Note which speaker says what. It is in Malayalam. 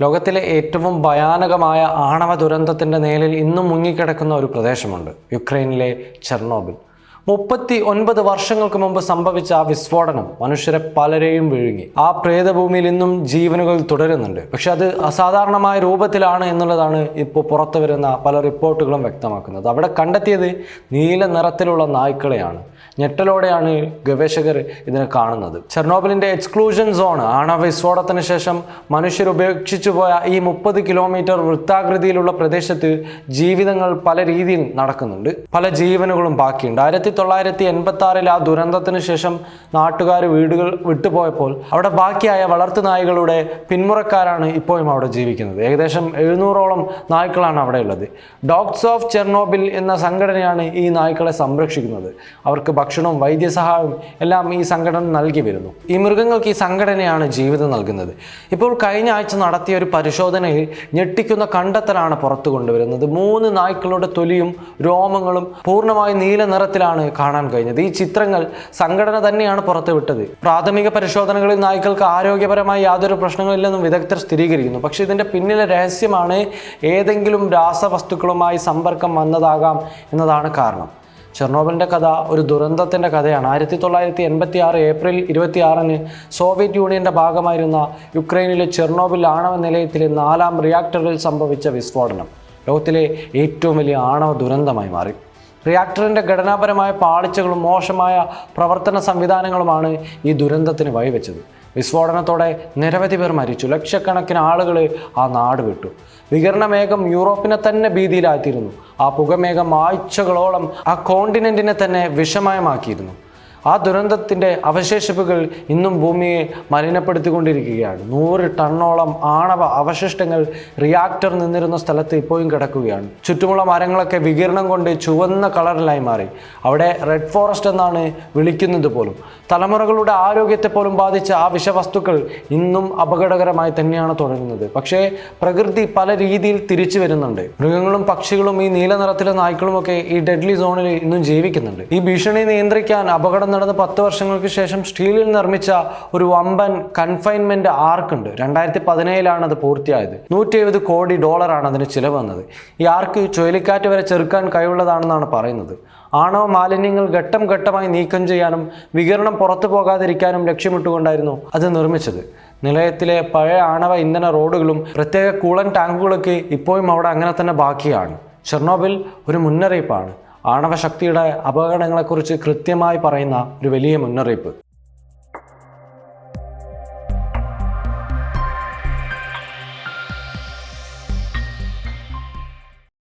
Speaker 1: ലോകത്തിലെ ഏറ്റവും ഭയാനകമായ ആണവ ദുരന്തത്തിന്റെ നേലിൽ ഇന്നും മുങ്ങിക്കിടക്കുന്ന ഒരു പ്രദേശമുണ്ട്. യുക്രൈനിലെ ചെർണോബിൽ. മുപ്പത്തി ഒൻപത് വർഷങ്ങൾക്ക് മുമ്പ് സംഭവിച്ച ആ വിസ്ഫോടനം മനുഷ്യരെ പലരെയും വിഴുങ്ങി. ആ പ്രേതഭൂമിയിൽ ഇന്നും ജീവനുകൾ തുടരുന്നുണ്ട്. പക്ഷെ അത് അസാധാരണമായ രൂപത്തിലാണ് എന്നുള്ളതാണ് ഇപ്പോൾ പുറത്തു വരുന്ന പല റിപ്പോർട്ടുകളും വ്യക്തമാക്കുന്നത്. അവിടെ കണ്ടെത്തിയത് നീല നിറത്തിലുള്ള നായ്ക്കളെയാണ്. ഞെട്ടലോടെയാണ് ഗവേഷകർ ഇതിനെ കാണുന്നത്. ചെർണോബിലിന്റെ എക്സ്ക്ലൂഷൻ സോൺ ആണവ വിസ്ഫോടനത്തിന് ശേഷം മനുഷ്യർ ഉപേക്ഷിച്ചു പോയ ഈ മുപ്പത് കിലോമീറ്റർ വൃത്താകൃതിയിലുള്ള പ്രദേശത്ത് ജീവിതങ്ങൾ പല രീതിയിൽ നടക്കുന്നുണ്ട്. പല ജീവനുകളും ബാക്കിയുണ്ട്. ആയിരത്തി തൊള്ളായിരത്തി എൺപത്തി ആറിൽ ആ ദുരന്തത്തിന് ശേഷം നാട്ടുകാർ വീടുകൾ വിട്ടുപോയപ്പോൾ അവിടെ ബാക്കിയായ വളർത്തു നായ്കളുടെ പിന്മുറക്കാരാണ് ഇപ്പോഴും അവിടെ ജീവിക്കുന്നത്. ഏകദേശം എഴുന്നൂറോളം നായ്ക്കളാണ് അവിടെ ഉള്ളത്. ഡോഗ്സ് ഓഫ് ചെർണോബിൽ എന്ന സംഘടനയാണ് ഈ നായ്ക്കളെ സംരക്ഷിക്കുന്നത്. അവർക്ക് ഭക്ഷണവും വൈദ്യസഹായവും എല്ലാം ഈ സംഘടന നൽകി വരുന്നു. ഈ മൃഗങ്ങൾക്ക് ഈ സംഘടനയാണ് ജീവിതം നൽകുന്നത്. ഇപ്പോൾ കഴിഞ്ഞ ആഴ്ച നടത്തിയ ഒരു പരിശോധനയിൽ ഞെട്ടിക്കുന്ന കണ്ടെത്തലാണ് പുറത്തു കൊണ്ടുവരുന്നത്. മൂന്ന് നായ്ക്കളുടെ തൊലിയും രോമങ്ങളും പൂർണമായി നീല നിറത്തിലാണ് കാണാൻ കഴിഞ്ഞത്. ഈ ചിത്രങ്ങൾ സംഘടന തന്നെയാണ് പുറത്തുവിട്ടത്. പ്രാഥമിക പരിശോധനകളിൽ നായ്ക്കൾക്ക് ആരോഗ്യപരമായി യാതൊരു പ്രശ്നങ്ങളില്ലെന്നും വിദഗ്ധർ സ്ഥിരീകരിക്കുന്നു. പക്ഷെ ഇതിന്റെ പിന്നിലെ രഹസ്യമാണ് ഏതെങ്കിലും രാസവസ്തുക്കളുമായി സമ്പർക്കം വന്നതാകാം എന്നതാണ് കാരണം. ചെർണോബിലിന്റെ കഥ ഒരു ദുരന്തത്തിന്റെ കഥയാണ്. ആയിരത്തി തൊള്ളായിരത്തി എൺപത്തി ആറ് ഏപ്രിൽ ഇരുപത്തി ആറിന് സോവിയറ്റ് യൂണിയന്റെ ഭാഗമായിരുന്ന യുക്രൈനിലെ ചെർണോബിൽ ആണവ നിലയത്തിലെ നാലാം റിയാക്ടറിൽ സംഭവിച്ച വിസ്ഫോടനം ലോകത്തിലെ ഏറ്റവും വലിയ ആണവ ദുരന്തമായി മാറി. റിയാക്ടറിന്റെ ഘടനാപരമായ പാളിച്ചകളും മോശമായ പ്രവർത്തന സംവിധാനങ്ങളുമാണ് ഈ ദുരന്തത്തിന് വഴിവെച്ചത്. വിസ്ഫോടനത്തോടെ നിരവധി പേർ മരിച്ചു. ലക്ഷക്കണക്കിന് ആളുകൾ ആ നാട് വിട്ടു. വികരണമേഘം യൂറോപ്പിനെ തന്നെ ഭീതിയിലാക്കിയിരുന്നു ആ പുകമേഘം ആഴ്ചകളോളം ആ കോണ്ടിനെന്റിനെ തന്നെ വിഷമയമാക്കിയിരുന്നു. ആ ദുരന്തത്തിന്റെ അവശേഷിപ്പുകൾ ഇന്നും ഭൂമിയെ മലിനപ്പെടുത്തിക്കൊണ്ടിരിക്കുകയാണ്. നൂറ് ടണ്ണോളം ആണവ അവശിഷ്ടങ്ങൾ റിയാക്ടർ നിന്നിരുന്ന സ്ഥലത്ത് ഇപ്പോഴും കിടക്കുകയാണ്. ചുറ്റുമുള്ള മരങ്ങളൊക്കെ വികിരണം കൊണ്ട് ചുവന്ന കളറിലായി മാറി. അവിടെ റെഡ് ഫോറസ്റ്റ് എന്നാണ് വിളിക്കുന്നത് പോലും. തലമുറകളുടെ ആരോഗ്യത്തെ പോലും ബാധിച്ച ആ വിഷവസ്തുക്കൾ ഇന്നും അപകടകരമായി തന്നെയാണ് തുടരുന്നത്. പക്ഷേ പ്രകൃതി പല രീതിയിൽ തിരിച്ചു വരുന്നുണ്ട്. മൃഗങ്ങളും പക്ഷികളും ഈ നീല നിറത്തിലെ നായ്ക്കളുമൊക്കെ ഈ ഡെഡ്ലി സോണിൽ ഇന്നും ജീവിക്കുന്നുണ്ട്. ഈ ഭീഷണി നിയന്ത്രിക്കാൻ അപകടം നടന്ന് പത്ത് വർഷങ്ങൾക്ക് ശേഷം സ്റ്റീലിൽ നിർമ്മിച്ച ഒരു വമ്പൻ കൺഫൈൻമെന്റ് ആർക്ക് ഉണ്ട്. രണ്ടായിരത്തി പതിനേഴിലാണ് അത് പൂർത്തിയായത്. നൂറ്റി എഴുപത് കോടി ഡോളറാണ് അതിന് ചിലവ് വന്നത്. ഈ ആർക്ക് ചുഴലിക്കാറ്റ് വരെ ചെറുക്കാൻ കഴിവുള്ളതാണെന്നാണ് പറയുന്നത്. ആണവ മാലിന്യങ്ങൾ ഘട്ടം ഘട്ടമായി നീക്കം ചെയ്യാനും വികിരണം പുറത്തു പോകാതിരിക്കാനും ലക്ഷ്യമിട്ടുകൊണ്ടായിരുന്നു അത് നിർമ്മിച്ചത്. നിലയത്തിലെ പഴയ ആണവ ഇന്ധന റോഡുകളും പ്രത്യേക കൂളൻ ടാങ്കുകളൊക്കെ ഇപ്പോഴും അവിടെ അങ്ങനെ തന്നെ ബാക്കിയാണ്. ചെർണോബിൽ ഒരു മുന്നറിയിപ്പാണ്. ആണവശക്തിയുടെ അപകടങ്ങളെക്കുറിച്ച് കൃത്യമായി പറയുന്ന ഒരു വലിയ മുന്നറിയിപ്പ്.